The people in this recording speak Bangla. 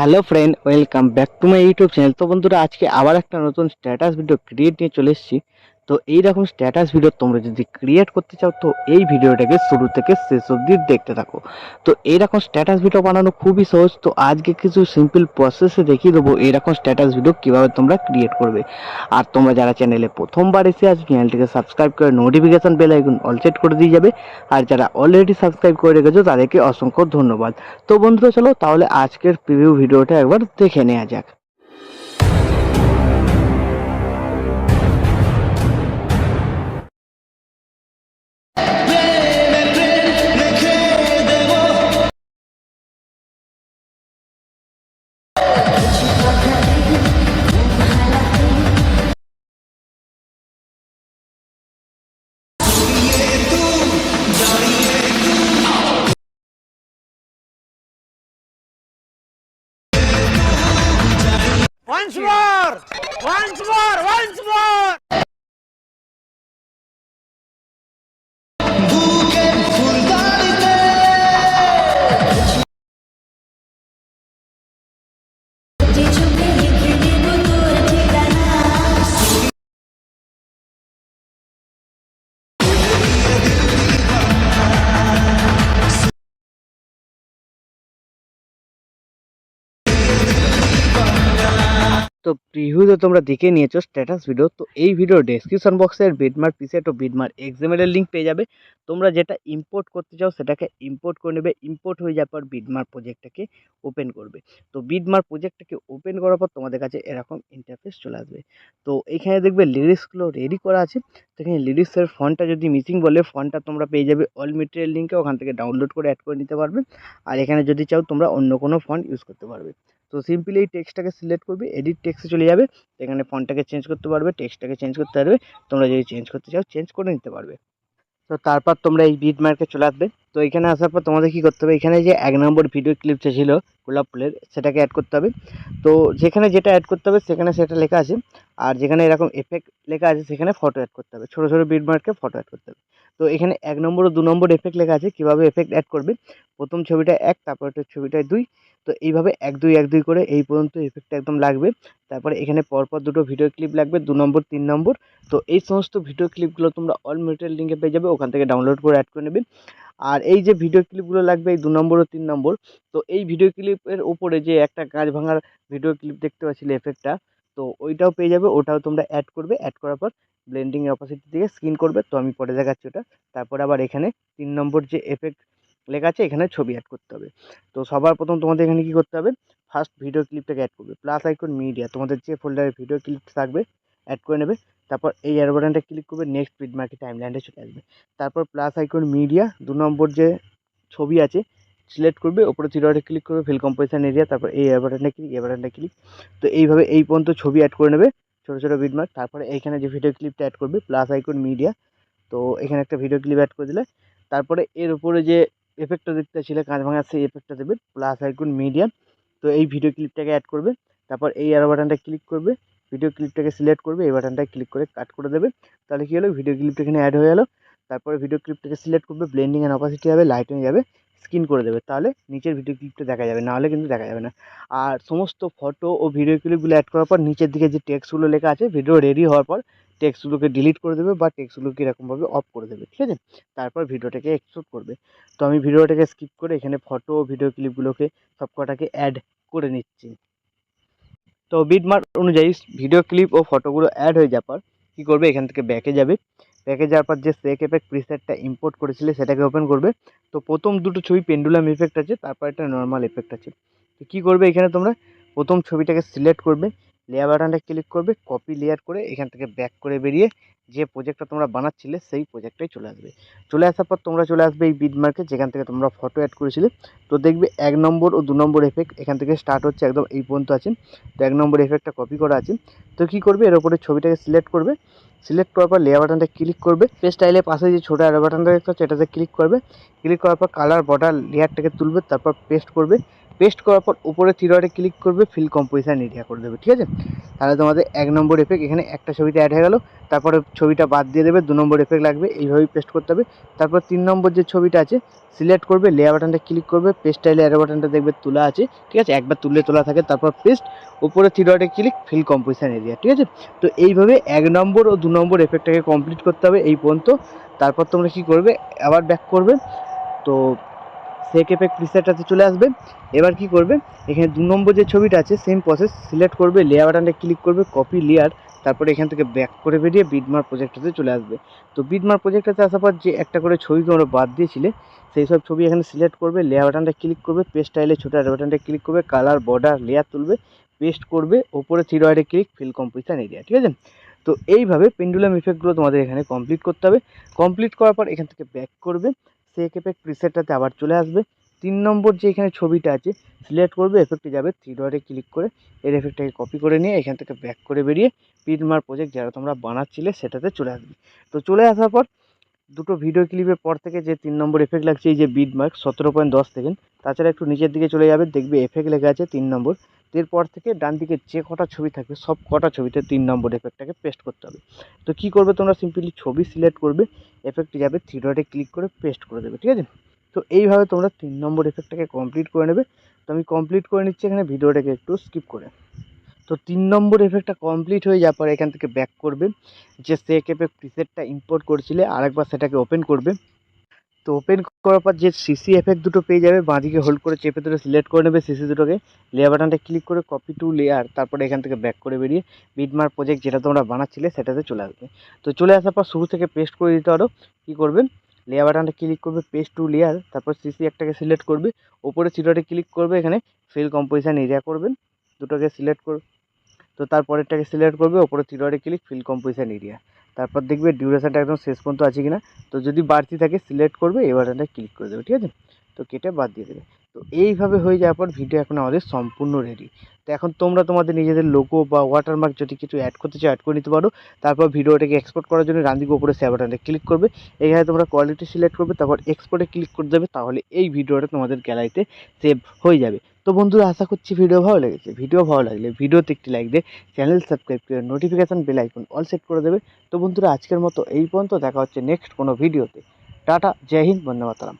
Hello friend, welcome back to my YouTube channel. তো বন্ধুরা, আজকে আবার একটা নতুন স্ট্যাটাস ভিডিও ক্রিয়েট নিয়ে চলে এসেছি। তো এই রকম স্ট্যাটাস ভিডিও তোমরা যদি ক্রিয়েট করতে চাও, তো এই ভিডিওটাকে শুরু থেকে শেষ অবধি দেখতে থাকো। তো এইরকম স্ট্যাটাস ভিডিও বানানো খুবই সহজ। তো আজকে কিছু সিম্পল প্রসেসে দেখিয়ে দেবো এইরকম স্ট্যাটাস ভিডিও কীভাবে তোমরা ক্রিয়েট করবে। আর তোমরা যারা চ্যানেলে প্রথমবার এসে আছো চ্যানেলটিকে সাবস্ক্রাইব করে notification bell icon all set করে দিয়ে যাবে। আর যারা অলরেডি সাবস্ক্রাইব করে রেখেছো, তাদেরকে অসংখ্য ধন্যবাদ। তো বন্ধুরা, চলো তাহলে আজকের প্রিভিউ ভিডিওটা একবার দেখে নেওয়া যাক। 团转 তো প্রিভিউতে তোমরা দেখে নিয়েছো স্ট্যাটাস ভিডিও তো এই ভিডিও ডেসক্রিপশন বক্সের বিডমার পিসেট ও বিডমার এক্সামের লিঙ্ক পেয়ে যাবে। তোমরা যেটা ইম্পোর্ট করতে চাও, সেটাকে ইম্পোর্ট করে নেবে। ইম্পোর্ট হয়ে যাওয়ার পর বিডমার প্রজেক্টটাকে ওপেন করবে। তো বিডমার প্রজেক্টটাকে ওপেন করার পর তোমাদের কাছে এরকম ইন্টারফেস চলে আসবে। তো এখানে দেখবে লিরিক্সগুলো রেডি করা আছে। তো এখানে লিরিক্সের ফন্টটা যদি মিসিং বলে ফন্টটা তোমরা পেয়ে যাবে অল মেটেরিয়াল লিঙ্কে ওখান থেকে ডাউনলোড করে অ্যাড করে নিতে পারবে। আর এখানে যদি চাও, তোমরা অন্য কোনো ফন্ট ইউজ করতে পারবে। তো সিম্পলি এই টেক্সটটাকে সিলেক্ট করবে এডিট টেক্সটে চলে যাবে, এখানে ফন্টটাকে চেঞ্জ করতে পারবে টেক্সটটাকে চেঞ্জ করতে পারবে, তোমরা যদি চেঞ্জ করতে চাও চেঞ্জ করে নিতে পারবে। তো তারপর তোমরা এই বিট মার্কে চলে আসবে। তো এখানে আসার পর তোমাদের কী করতে হবে? এখানে যে এক নম্বর ভিডিও ক্লিপটা ছিল, গোলাপ ফুলের, সেটাকে অ্যাড করতে হবে। তো যেখানে যেটা অ্যাড করতে হবে, সেখানে সেটা লেখা আছে। আর যেখানে এরকম এফেক্ট লেখা আছে, সেখানে ফটো অ্যাড করতে হবে। ছোটো ছোটো বিট মার্কে ফটো অ্যাড করতে হবে। তো এখানে এক নম্বর ও দু নম্বর এফেক্ট লেখা আছে। কীভাবে এফেক্ট অ্যাড করবে? প্রথম ছবিটা এক তারপরটা ছবিটায় দুই। তো এইভাবে এক দুই এক দুই করে এই পর্যন্ত এফেক্টটা একদম লাগবে। তারপরে এখানে পরপর দুটো ভিডিও ক্লিপ লাগবে, দু নম্বর, তিন নম্বর। তো এই সমস্ত ভিডিও ক্লিপগুলো তোমরা অল মেটেরিয়াল লিঙ্কে পেয়ে যাবে, ওখান থেকে ডাউনলোড করে অ্যাড করে নেবে। আর এই যে ভিডিও ক্লিপগুলো লাগবে, এই দু নম্বর ও তিন নম্বর, তো এই ভিডিও ক্লিপের উপরে যে একটা গাছ ভাঙার ভিডিও ক্লিপ দেখতে পাচ্ছিলে এফেক্টটা তো ওইটাও পেয়ে যাবে, ওটাও তোমরা অ্যাড করবে। অ্যাড করার পর ব্লেন্ডিং অপোজিট দিকে স্ক্রিন করবে, তো আমি পরে দেখাচ্ছি ওটা। তারপর আবার এখানে তিন নম্বর যে এফেক্ট লেখা আছে, এখানে ছবি অ্যাড করতে হবে। তো সবার প্রথম তোমাদের এখানে কী করতে হবে? ফার্স্ট ভিডিও ক্লিপটাকে অ্যাড করবে। প্লাস আইকন মিডিয়া তোমাদের যে ফোল্ডারে ভিডিও ক্লিপ থাকবে অ্যাড করে নেবে। তারপর এই এয়ার বাটনটা ক্লিক করবে নেক্সট বিট মার্কেট টাইমলাইনটা চলে আসবে। তারপর প্লাস আইকন মিডিয়া দু নম্বর যে ছবি আছে সিলেক্ট করবে, ওপরে থ্রি ক্লিক করবে ফিল কম্পোজিশন এরিয়া তারপর এই বাটনটা ক্লিক এয়ার বাটনটা ক্লিক তো এইভাবে এই পর্যন্ত ছবি অ্যাড করে নেবে, ছোটো ছোটো বিট মার্ক তারপরে এইখানে যে ভিডিও ক্লিপটা অ্যাড করবে প্লাস আইকন মিডিয়া তো এখানে একটা ভিডিও ক্লিপ অ্যাড করে দিলে। তারপরে এর উপরে যে এফেক্টটা দেখতে ছিলে কাঁচ ভাঙার সেই এফেক্টটা দেবে প্লাস আইকন মিডিয়া তো এই ভিডিও ক্লিপটাকে অ্যাড করবে, তারপর এই অ্যারো বাটনটা ক্লিক করবে ভিডিও ক্লিপটাকে সিলেক্ট করবে, এই বাটনটা ক্লিক করে কাট করে দেবে। তাহলে কী হলো? ভিডিও ক্লিপটা এখানে অ্যাড হয়ে গেলো। তারপরে ভিডিও ক্লিপটাকে সিলেক্ট করবে ব্লেন্ডিং অ্যান্ড অপাসিটি যাবে লাইটিং যাবে স্ক্রিন করে দেবে। তাহলে নিচের ভিডিও ক্লিপটা দেখা যাবে, নাহলে কিন্তু দেখা যাবে না। আর সমস্ত ফটো ও ভিডিও ক্লিপগুলো অ্যাড করার পর, নিচের দিকে যে টেক্সটগুলো লেখা আছে ভিডিও রেডি হওয়ার পর টেক্সটগুলোকে ডিলিট করে দেবে বা টেক্সটগুলোকে এরকমভাবে অফ করে দেবে, ঠিক আছে? তারপর ভিডিওটাকে এক্সপোর্ট করবে। তো আমি ভিডিওটাকে স্কিপ করে এখানে ফটো ভিডিও ক্লিপগুলোকে সব কটাকে অ্যাড করে নিচ্ছি। তো বিটমার্ক অনুযায়ী ভিডিও ক্লিপ ও ফটোগুলো অ্যাড হয়ে যাওয়ার পর কী করবে? এখান থেকে ব্যাকে যাবে। ব্যাকে যাওয়ার পর যে সেক এফেক্ট প্রিসেটটা ইম্পোর্ট করেছিলে সেটাকে ওপেন করবে। তো প্রথম দুটো ছবি পেন্ডুলাম এফেক্ট আছে, তারপর একটা নর্মাল এফেক্ট আছে। তো কী করবে? এখানে তোমরা প্রথম ছবিটাকে সিলেক্ট করবে। লেয়ার বাটনটা ক্লিক করবে কপি লেয়ার করে এখান থেকে ব্যাক করে বেরিয়ে যে প্রজেক্টটা তোমরা বানাচ্ছিলে সেই প্রজেক্টটাই চলে আসবে। চলে আসার পর তোমরা চলে আসবে এই বিটমার্কে যেখান থেকে তোমরা ফটো অ্যাড করেছিলে। তো দেখবে এক নম্বর ও দু নম্বর এফেক্ট এখান থেকে স্টার্ট হচ্ছে একদম এই পর্যন্ত আছে। তো এক নম্বর এফেক্টটা কপি করা আছে। তো কী করবে? এর উপরে ছবিটাকে সিলেক্ট করবে। সিলেক্ট করার পর লেয়ার বাটনটা ক্লিক করবে। পেজ স্টাইলের পাশে যে ছোটো অ্যারো বাটনটা দেখতে হচ্ছে এটাতে ক্লিক করবে। ক্লিক করার পর কালার বর্ডার লেয়ারটাকে তুলবে, তারপর পেস্ট করবে। পেস্ট করার পর উপরে থ্রি ডটে ক্লিক করবে ফিল কম্পোজিশন এরিয়া করে দেবে, ঠিক আছে? তাহলে তোমাদের এক নম্বর এফেক্ট এখানে একটা ছবিতে অ্যাড হয়ে গেল, তারপরে ছবিটা বাদ দিয়ে দেবে, দু নম্বর এফেক্ট লাগবে, এইভাবেই পেস্ট করতে হবে। তারপর তিন নম্বর যে ছবিটা আছে সিলেক্ট করবে লেয়ার বাটনটা ক্লিক করবে পেস্ট স্টাইলে অ্যারো বাটনটা দেখবে, তোলা আছে, ঠিক আছে? একবার তুললে তোলা থাকে, তারপর পেস্ট উপরে থ্রি ডটে ক্লিক ফিল কম্পোজিশন এরিয়া ঠিক আছে? তো এইভাবে এক নম্বর ও দু নম্বর এফেক্টটাকে কমপ্লিট করতে হবে, এই পর্যন্ত। তারপর তোমরা কি করবে, আবার ব্যাক করবে। তো সেক এফেক্ট প্রিসেটটাতে চলে আসবে। এবার কি করবে? এখানে দু নম্বর যে ছবিটা আছে সেম প্রসেস সিলেক্ট করবে লেয়ার বাটনটা ক্লিক করবে কপি লেয়ার তারপরে এখান থেকে ব্যাক করে বেরিয়ে বিডমার প্রজেক্টটাতে চলে আসবে। তো বিডমার প্রজেক্টটাতে আসার পর যে একটা করে ছবি তোমরা বাদ দিয়েছিলে, সেই সব ছবি এখানে সিলেক্ট করবে লেয়ার বাটনটা ক্লিক করবে পেস্ট স্টাইলে ছোটো বাটনটা ক্লিক করবে কালার বর্ডার লেয়ার তুলবে পেস্ট করবে, ওপরে থ্রি ডটে ক্লিক ফিল কম্পোজিশন এরিয়া ঠিক আছে? তো এইভাবে পেন্ডুলাম ইফেক্টগুলো তোমাদের এখানে কমপ্লিট করতে হবে। কমপ্লিট করার পর এখান থেকে ব্যাক করবে সেক এফেক্ট প্রিসেটটাতে আবার চলে আসবে। তিন নম্বর যে এখানে ছবিটা আছে সিলেক্ট করবে এফেক্টে যাবে থ্রি ডটে ক্লিক করে, এর এফেক্টটাকে কপি করে নিয়ে এখান থেকে ব্যাক করে বেরিয়ে পিডমার প্রজেক্ট যারা তোমরা বানাচ্ছিলে সেটাতে চলে আসবে। তো চলে আসার পর দুটো ভিডিও ক্লিপের পর থেকে যে তিন নম্বর এফেক্ট লাগছে, এই যে বিড মার্ক সতেরো পয়েন্ট দশ সেকেন্ড তাছাড়া একটু নিচের দিকে চলে যাবে, দেখবে এফেক্ট লেখা আছে তিন নম্বর। এরপর থেকে ডান দিকে যে কটা ছবি থাকবে, সব কটা ছবিতে তিন নম্বর এফেক্টটাকে পেস্ট করতে হবে। তো কী করবে তোমরা? সিম্পলি ছবি সিলেক্ট করবে এফেক্টে যাবে থ্রি ডটে ক্লিক করে পেস্ট করে দেবে, ঠিক আছে? তো এইভাবে তোমরা তিন নম্বর এফেক্টটাকে কমপ্লিট করে নেবে। তো আমি কমপ্লিট করে নিচ্ছি, এখানে ভিডিওটাকে একটু স্কিপ করে। তো তিন নম্বর এফেক্টটা কমপ্লিট হয়ে যাওয়ার পর এখান থেকে ব্যাক করবে। যে সেক এফেক্ট প্রিসেটটা ইম্পোর্ট করেছিলে, আরেকবার সেটাকে ওপেন করবে। তো ওপেন করার পর যে সিসি এফেক্ট দুটো পেয়ে যাবে, বাঁদিকে হোল্ড করে চেপে ধরে সিলেক্ট করে নেবে সিসি দুটোকে। লেয়ার বাটনটা ক্লিক করে কপি টু লেয়ার তারপরে এখান থেকে ব্যাক করে বেরিয়ে বিডমার প্রজেক্ট যেটা তোমরা বানাচ্ছিলে সেটাতে চলে আসবে। তো চলে আসার পর শুরু থেকে পেস্ট করে দিতে পারো, কী করবে? লেয়ার বাটনটা ক্লিক করবে পেস্ট টু লেয়ার তারপর সিসি একটাকে সিলেক্ট করবে। ওপরে সিডোটে ক্লিক করবে, এখানে ফিল কম্পোজিশন এরিয়া করবেন দুটোকে সিলেক্ট কর তো তারপরেরটাকে সিলেক্ট করবে, ওপরে three click fill composition area তারপর দেখবে ডিউরেশনটা একদম শেষ পর্যন্ত আছে কিনা। তো যদি বাড়তি থাকে সিলেক্ট করবে, এই বাটনটা ক্লিক করে দেবে, ঠিক আছে? তো কেটে বাদ দিয়ে দেবে। তো এইভাবে হয়ে যাওয়ার পর ভিডিও এখন আমাদের সম্পূর্ণ রেডি তো এখন তোমরা তোমাদের নিজেদের লোগো বা ওয়াটারমার্ক যদি কিছু অ্যাড করতে চাও অ্যাড করে নিতে পারো। তারপর ভিডিওটাকে এক্সপোর্ট করার জন্য রান্দিকে উপরে সে বাটনে ক্লিক করবে। এখানে তোমরা কোয়ালিটি সিলেক্ট করবে, তারপর এক্সপোর্টে ক্লিক করে দেবে, তাহলে এই ভিডিওটা তোমাদের গ্যালারিতে সেভ হয়ে যাবে। তো বন্ধুরা, আশা করছি ভিডিও ভালো লেগেছে। ভিডিও ভালো লাগলে ভিডিওতে একটি লাইক দিয়ে চ্যানেল সাবস্ক্রাইব করে notification bell icon all set করে দেবে। তো বন্ধুরা, আজকের মতো এই পর্যন্ত। দেখা হচ্ছে নেক্সট কোনো ভিডিওতে টাটা, জয় হিন্দ, বন্দে মাতরম।